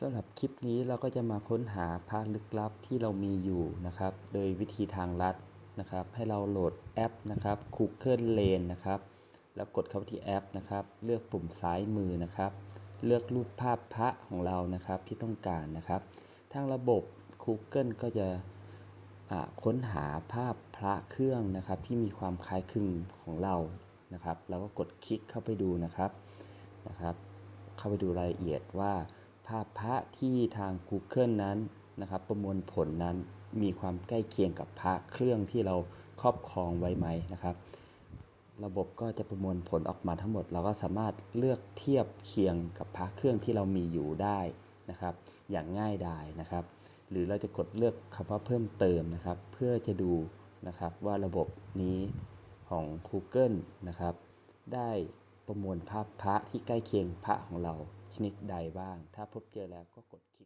สำหรับคลิปนี้เราก็จะมาค้นหาพระลึกลับที่เรามีอยู่นะครับ โดยวิธีทางลัดนะครับ ให้เราโหลดแอปนะครับ Google Lens นะครับ แล้วกดเข้าที่แอปนะครับ เลือกปุ่มซ้ายมือนะครับ เลือกรูปภาพพระของเรานะครับที่ต้องการนะครับ ทางระบบ Google ก็จะค้นหาภาพพระเครื่องนะครับที่มีความคล้ายคลึงของเรานะครับ แล้วก็กดคลิกเข้าไปดูนะครับนะครับ เข้าไปดูรายละเอียดว่า ภาพพระที่ทาง Google นั้นนะครับ ประมวลผลนั้นมีความใกล้เคียงกับพระเครื่องที่เราครอบครองไว้ไหมนะครับ ระบบก็จะประมวลผลออกมาทั้งหมด เราก็สามารถเลือกเทียบเคียงกับพระเครื่องที่เรามีอยู่ได้นะครับ อย่างง่ายดายนะครับ หรือเราจะกดเลือกคำว่าเพิ่มเติมนะครับ เพื่อจะดูนะครับว่าระบบนี้ของ Google นะครับ ได้ ประมวลภาพพระที่ใกล้เคียงพระของเราชนิดใดบ้าง ถ้าพบเจอแล้วก็กดคลิก